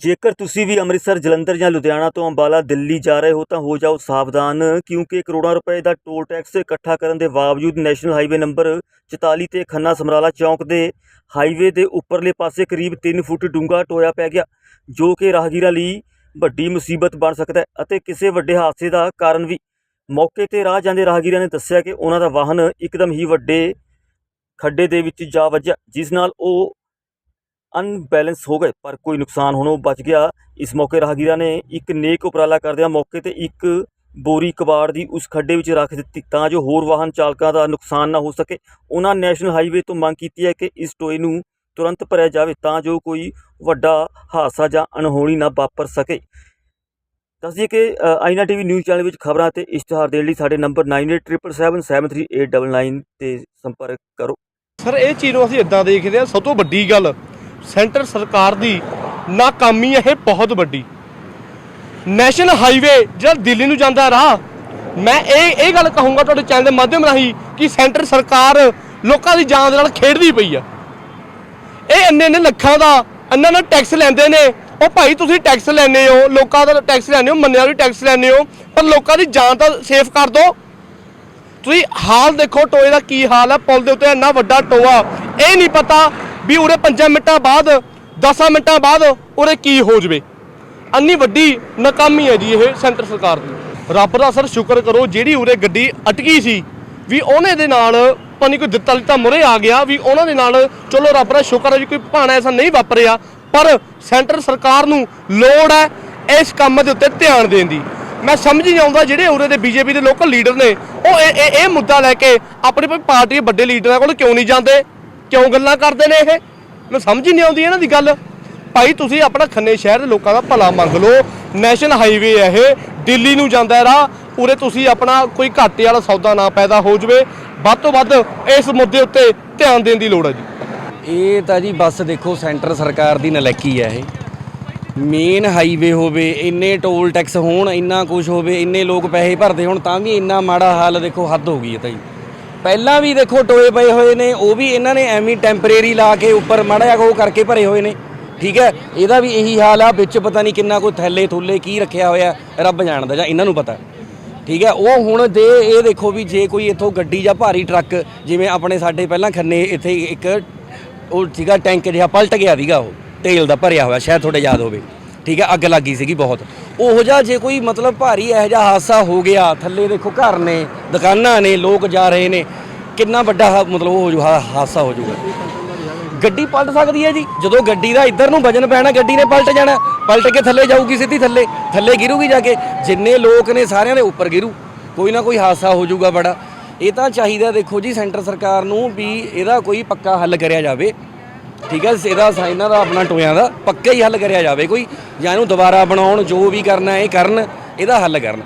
ਜੇਕਰ ਤੁਸੀਂ ਵੀ ਅੰਮ੍ਰਿਤਸਰ, ਜਲੰਧਰ ਜਾਂ ਲੁਧਿਆਣਾ ਤੋਂ ਅੰਬਾਲਾ, ਦਿੱਲੀ ਜਾ ਰਹੇ ਹੋ ਤਾਂ ਹੋ ਜਾਓ ਸਾਵਧਾਨ, ਕਿਉਂਕਿ ਕਰੋੜਾਂ ਰੁਪਏ ਦਾ ਟੋਲ ਟੈਕਸ ਇਕੱਠਾ ਕਰਨ ਦੇ ਬਾਵਜੂਦ ਨੈਸ਼ਨਲ ਹਾਈਵੇ ਨੰਬਰ 44 ਤੇ ਖੰਨਾ ਸਮਰਾਲਾ ਚੌਂਕ ਦੇ ਹਾਈਵੇ ਦੇ ਉੱਪਰਲੇ ਪਾਸੇ ਕਰੀਬ 3 ਫੁੱਟ ਡੂੰਘਾ ਟੋਇਆ ਪੈ ਗਿਆ, ਜੋ ਕਿ ਰਾਹਗੀਰਾਂ ਲਈ ਵੱਡੀ ਮੁਸੀਬਤ ਬਣ ਸਕਦਾ ਹੈ ਅਤੇ ਕਿਸੇ ਵੱਡੇ ਹਾਦਸੇ ਦਾ ਕਾਰਨ ਵੀ। ਮੌਕੇ ਤੇ ਰਾਹ ਜਾਂਦੇ ਰਾਹਗੀਰਾਂ ਨੇ ਦੱਸਿਆ ਕਿ ਉਹਨਾਂ ਦਾ ਵਾਹਨ ਇੱਕਦਮ ਹੀ ਵੱਡੇ ਖੱਡੇ ਦੇ ਵਿੱਚ ਜਾ ਵੱਜਿਆ, ਜਿਸ ਨਾਲ ਉਹ ਅਨਬੈਲੈਂਸ ਹੋ ਗਏ ਪਰ ਕੋਈ ਨੁਕਸਾਨ ਹੋਣੋਂ ਬਚ ਗਿਆ ਇਸ ਮੌਕੇ ਰਾਹਗੀਰਾਂ ਨੇ ਇੱਕ ਨੇਕ ਉਪਰਾਲਾ ਕਰਦਿਆਂ ਮੌਕੇ ਤੇ ਇੱਕ ਬੋਰੀ ਕਬਾੜ ਦੀ ਉਸ ਖੱਡੇ ਵਿੱਚ ਰੱਖ ਦਿੱਤੀ ਤਾਂ ਜੋ ਹੋਰ ਵਾਹਨ ਚਾਲਕਾਂ ਦਾ ਨੁਕਸਾਨ ਨਾ ਹੋ ਸਕੇ ਉਹਨਾਂ ਨੈਸ਼ਨਲ ਹਾਈਵੇ ਤੋਂ ਮੰਗ ਕੀਤੀ ਹੈ ਕਿ ਇਸ ਟੋਏ ਨੂੰ ਤੁਰੰਤ ਭਰਿਆ ਜਾਵੇ ਤਾਂ ਜੋ ਕੋਈ ਵੱਡਾ ਹਾਦਸਾ ਜਾਂ ਅਣਹੋਣੀ ਨਾ ਵਾਪਰ ਸਕੇ ਦੱਸਦੀਏ ਕਿ ਅ, ਆਈਨਾ ਟੀਵੀ ਨਿਊਜ਼ ਚੈਨਲ ਵਿੱਚ ਖਬਰਾਂ ਤੇ ਇਸ਼ਤਿਹਾਰ ਦੇਣ ਲਈ ਸਾਡੇ ਨੰਬਰ 9877773899 ਤੇ ਸੰਪਰਕ ਕਰੋ ਸਰ ਇਹ ਚੀਜ਼ ਨੂੰ ਅਸੀਂ ਇਦਾਂ ਦੇਖਦੇ ਹਾਂ ਸਭ ਤੋਂ ਵੱਡੀ ਗੱਲ ਸੈਂਟਰ ਸਰਕਾਰ ਦੀ ਨਾਕਾਮੀ ਇਹ ਬਹੁਤ ਵੱਡੀ। ਨੈਸ਼ਨਲ ਹਾਈਵੇ ਜਿਹੜਾ ਦਿੱਲੀ ਨੂੰ ਜਾਂਦਾ ਰਾਹ, ਮੈਂ ਇਹ ਇਹ ਗੱਲ ਕਹੂੰਗਾ ਤੁਹਾਡੇ ਚੈਨਲ ਦੇ ਮਾਧਿਅਮ ਰਾਹੀਂ ਕਿ ਸੈਂਟਰ ਸਰਕਾਰ ਲੋਕਾਂ ਦੀ ਜਾਨ ਦੇ ਨਾਲ ਖੇਡਦੀ ਪਈ ਆ। ਇਹ ਇੰਨੇ ਇੰਨੇ ਲੱਖਾਂ ਦਾ ਇਹਨਾਂ ਨਾਲ ਟੈਕਸ ਲੈਂਦੇ ਨੇ। ਉਹ ਭਾਈ ਤੁਸੀਂ ਟੈਕਸ ਲੈਂਦੇ ਹੋ, ਲੋਕਾਂ ਦਾ ਟੈਕਸ ਲੈਂਦੇ ਹੋ, ਮੰਨਿਆ ਵੀ ਟੈਕਸ ਲੈਂਦੇ ਹੋ, ਪਰ ਲੋਕਾਂ ਦੀ ਜਾਨ ਤਾਂ ਸੇਫ ਕਰ ਦਿਓ ਤੁਸੀਂ ਹਾਲ ਦੇਖੋ, ਟੋਏ ਦਾ ਕੀ ਹਾਲ ਹੈ ਪੁਲ ਦੇ ਉੱਤੇ ਇੰਨਾ ਵੱਡਾ ਟੋਆ, ਇਹ ਨਹੀਂ ਪਤਾ ਵੀ ਉਰੇ 5 ਮਿੰਟਾਂ ਬਾਅਦ 10 ਮਿੰਟਾਂ ਬਾਅਦ ਉਰੇ ਕੀ ਹੋ ਜਵੇ? ਅੰਨੀ ਵੱਡੀ ਨਾਕਾਮੀ ਹੈ ਜੀ ਇਹ ਸੈਂਟਰ ਸਰਕਾਰ ਦੀ। ਰੱਬ ਦਾ ਸਰ ਸ਼ੁਕਰ ਕਰੋ, ਜਿਹੜੀ ਉਰੇ ਗੱਡੀ ਅਟਕੀ ਸੀ, ਵੀ ਉਹਨੇ ਦੇ ਨਾਲ ਪਾਣੀ ਕੋਈ ਦਿੱਤਾ ਲਿੱਤਾ ਮੁਰੇ ਆ ਗਿਆ, ਵੀ ਉਹਨਾਂ ਦੇ ਨਾਲ ਚਲੋ ਰੱਬ ਦਾ ਸ਼ੁਕਰ ਹੈ ਵੀ ਕੋਈ ਭਾਣਾ ਐਸਾ ਨਹੀਂ ਵਾਪਰਿਆ, ਪਰ ਸੈਂਟਰ ਸਰਕਾਰ ਨੂੰ ਲੋੜ ਹੈ ਇਸ ਕੰਮ ਦੇ ਉੱਤੇ ਧਿਆਨ ਦੇਣ ਦੀ। ਮੈਂ ਸਮਝ ਨਹੀਂ ਆਉਂਦਾ ਜਿਹੜੇ ਉਰੇ ਦੇ ਬੀਜੇਪੀ ਦੇ ਲੋਕਲ ਲੀਡਰ ਨੇ, ਉਹ ਇਹ ਇਹ ਮੁੱਦਾ ਲੈ ਕੇ ਆਪਣੀ ਪਾਰਟੀ ਦੇ ਵੱਡੇ ਲੀਡਰਾਂ ਕੋਲ ਕਿਉਂ ਨਹੀਂ ਜਾਂਦੇ? ਕਿਉਂ ਗੱਲਾਂ ਕਰਦੇ ਨੇ ਇਹ? ਮੈਨੂੰ ਸਮਝ ਹੀ ਨਹੀਂ ਆਉਂਦੀ ਇਹਨਾਂ ਦੀ ਗੱਲ। ਭਾਈ, ਤੁਸੀਂ ਆਪਣਾ ਖੰਨੇ ਸ਼ਹਿਰ ਦੇ ਲੋਕਾਂ ਦਾ ਭਲਾ ਮੰਗ ਲਓ। ਨੈਸ਼ਨਲ ਹਾਈਵੇ ਹੈ ਇਹ। ਦਿੱਲੀ ਨੂੰ ਜਾਂਦਾ ਹੈ ਰਾਹ। ਉਰੇ ਤੁਸੀਂ ਆਪਣਾ ਕੋਈ ਘਾਟੇ ਵਾਲਾ ਸੌਦਾ ਨਾ ਪੈਦਾ ਹੋ ਜਵੇ। ਵੱਧ ਤੋਂ ਵੱਧ ਇਸ ਮੁੱਦੇ ਉੱਤੇ ਧਿਆਨ ਦੇਣ ਦੀ ਲੋੜ ਹੈ ਜੀ। ਇਹ ਤਾਂ ਜੀ ਬਸ ਦੇਖੋ, ਸੈਂਟਰ ਸਰਕਾਰ ਦੀ ਨਲੈਕੀ ਹੈ ਇਹ। ਮੇਨ ਹਾਈਵੇ ਹੋਵੇ, ਇੰਨੇ ਟੋਲ ਟੈਕਸ ਹੋਣ, ਇੰਨਾ ਕੁਝ ਹੋਵੇ, ਇੰਨੇ ਲੋਕ ਪੈਸੇ ਭਰਦੇ ਹੋਣ, ਤਾਂ ਵੀ ਇੰਨਾ ਮਾੜਾ ਹਾਲ ਦੇਖੋ, ਹੱਦ ਹੋ ਗਈ ਹੈ ਤਾਂ ਜੀ। ਪਹਿਲਾਂ ਵੀ ਦੇਖੋ ਟੋਏ ਪਏ ਹੋਏ ਨੇ, ਉਹ ਵੀ ਇਹਨਾਂ ਨੇ ਐਵੇਂ ਟੈਂਪਰੇਰੀ ਲਾ ਕੇ ਉੱਪਰ ਮਾੜਾ ਜਿਹਾ ਉਹ ਕਰਕੇ ਭਰੇ ਹੋਏ ਨੇ। ਠੀਕ ਹੈ, ਇਹਦਾ ਵੀ ਇਹੀ ਹਾਲ ਆ, ਵਿੱਚ ਪਤਾ ਨਹੀਂ ਕਿੰਨਾ ਕੋਈ ਥੈਲੇ ਥੁੱਲੇ ਕੀ ਰੱਖਿਆ ਹੋਇਆ, ਰੱਬ ਜਾਣਦਾ ਜਾਂ ਇਹਨਾਂ ਨੂੰ ਪਤਾ। ਠੀਕ ਹੈ, ਉਹ ਹੁਣ ਦੇ ਇਹ ਦੇਖੋ ਵੀ ਜੇ ਕੋਈ ਇੱਥੋਂ ਗੱਡੀ ਜਾਂ ਭਾਰੀ ਟਰੱਕ, ਜਿਵੇਂ ਆਪਣੇ ਸਾਡੇ ਪਹਿਲਾਂ ਖੰਨੇ ਇੱਥੇ ਇੱਕ ਉਹ ਸੀਗਾ ਟੈਂਕ ਜਿਹਾ ਪਲਟ ਗਿਆ ਸੀਗਾ ਉਹ, ਤੇਲ ਦਾ ਭਰਿਆ ਹੋਇਆ, ਸ਼ਾਇਦ ਤੁਹਾਡੇ ਯਾਦ ਹੋਵੇ। ਠੀਕ ਹੈ, ਅੱਗ ਲੱਗੀ ਸੀਗੀ ਬਹੁਤ। ਉਹੋ ਜਿਹਾ ਜੇ ਕੋਈ ਮਤਲਬ ਭਾਰੀ ਇਹੋ ਜਿਹਾ ਹਾਦਸਾ ਹੋ ਗਿਆ, ਥੱਲੇ ਦੇਖੋ ਘਰ ਨੇ, ਦੁਕਾਨਾਂ ਨੇ, ਲੋਕ ਜਾ ਰਹੇ ਨੇ, ਕਿੰਨਾ ਵੱਡਾ ਹਾ- ਮਤਲਬ ਉਹ ਹੋ ਜੂ, ਹਾ- ਹਾਦਸਾ ਹੋ ਜਾਊਗਾ ਗੱਡੀ ਪਲਟ ਸਕਦੀ ਹੈ ਜੀ, ਜਦੋਂ ਗੱਡੀ ਦਾ ਇੱਧਰ ਨੂੰ ਵਜਨ ਪੈਣਾ, ਗੱਡੀ ਨੇ ਪਲਟ ਜਾਣਾ, ਪਲਟ ਕੇ ਥੱਲੇ ਜਾਊਗੀ ਸਿੱਧੀ ਥੱਲੇ ਥੱਲੇ ਗਿਰੂਗੀ ਜਾ ਕੇ, ਜਿੰਨੇ ਲੋਕ ਨੇ ਸਾਰਿਆਂ ਦੇ ਉੱਪਰ ਗਿਰੂ, ਕੋਈ ਨਾ ਕੋਈ ਹਾਦਸਾ ਹੋ ਜਾਊਗਾ ਬੜਾ। ਇਹ ਤਾਂ ਚਾਹੀਦਾ ਦੇਖੋ ਜੀ, ਸੈਂਟਰ ਸਰਕਾਰ ਨੂੰ ਵੀ ਇਹਦਾ ਕੋਈ ਪੱਕਾ ਹੱਲ ਕਰਿਆ ਜਾਵੇ। ਠੀਕ ਹੈ, ਇਹਦਾ ਇਹਨਾਂ ਦਾ ਆਪਣਾ ਟੋਇਆਂ ਦਾ ਪੱਕਾ ਹੀ ਹੱਲ ਕਰਿਆ ਜਾਵੇ ਕੋਈ, ਜਾਂ ਇਹਨੂੰ ਦੁਬਾਰਾ ਬਣਾਉਣ ਜੋ ਵੀ ਕਰਨਾ, ਇਹ ਕਰਨ, ਇਹਦਾ ਹੱਲ ਕਰਨ।